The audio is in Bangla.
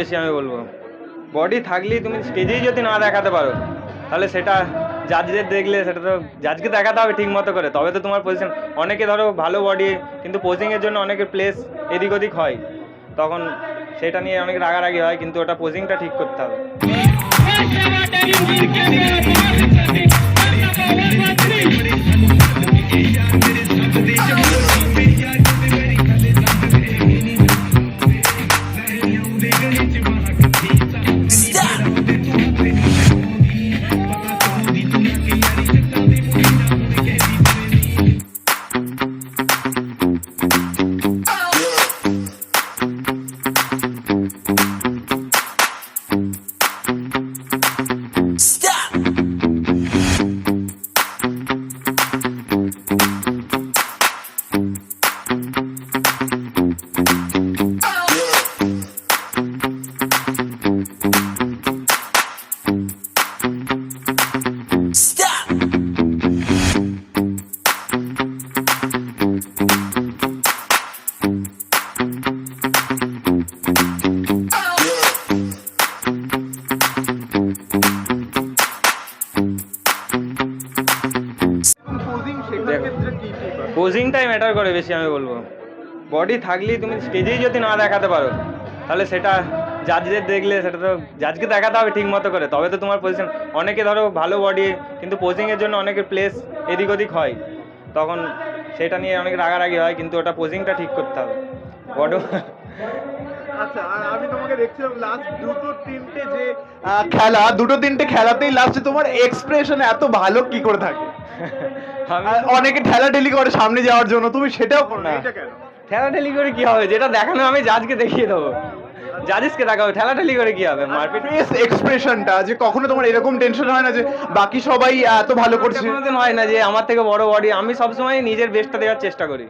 বেশি আমি বলব। বডি থাকলেই তুমি স্টেজেই যদি না দেখাতে পারো, তাহলে সেটা জাজদের দেখলে সেটা তো জাজকে দেখাতে হবে ঠিক মতো করে। তবে তো তোমার পজিশন অনেকে ধরো ভালো বডি কিন্তু পোজিংয়ের জন্য অনেকের প্লেস এদিক ওদিক হয়। তখন সেটা নিয়ে অনেক রাগারাগি হয়, কিন্তু ওটা পোজিংটা ঠিক করতে হবে। পোজিংটাই ম্যাটার করে বেশি আমি বলব। বডি থাকলেই তুমি স্টেজেই যদি না দেখাতে পারো তাহলে সেটা জাজদের দেখলে সেটা তো জাজকে দেখাতে হবে ঠিক মতো করে। তবে তো তোমার পজিশন অনেকে ধরো ভালো বডি কিন্তু পোজিংয়ের জন্য অনেকের প্লেস এদিক ওদিক হয়। তখন সেটা নিয়ে অনেক রাগারাগি হয় কিন্তু ওটা পোজিংটা ঠিক করতে হবে। বডো আচ্ছা আমি তোমাকে দেখছিলাম লাস্ট দুটো তিনটে যে খেলা দুটো তিনটে খেলাতেই লাস্টে তোমার এক্সপ্রেশন এত ভালো কি করে থাকে? অনেকে ঠেলা ঠেলি করে সামনে যাওয়ার জন্য তুমি সেটাও করো না। ঠেলা ঠেলি করে কি হবে? যেটা দেখানো আমি জাজকে দেখিয়ে দেবো। জাজিসকে দেখাবো ঠেলাঠেলি করে কি হবে? মারপিট? ফেস এক্সপ্রেশনটা যে কখনো তোমার এরকম টেনশন হয় না যে বাকি সবাই এত ভালো করছে। কোনোদিন হয় না যে আমার থেকে বড় বডি আমি সবসময় নিজের বেস্টটা দেওয়ার চেষ্টা করি।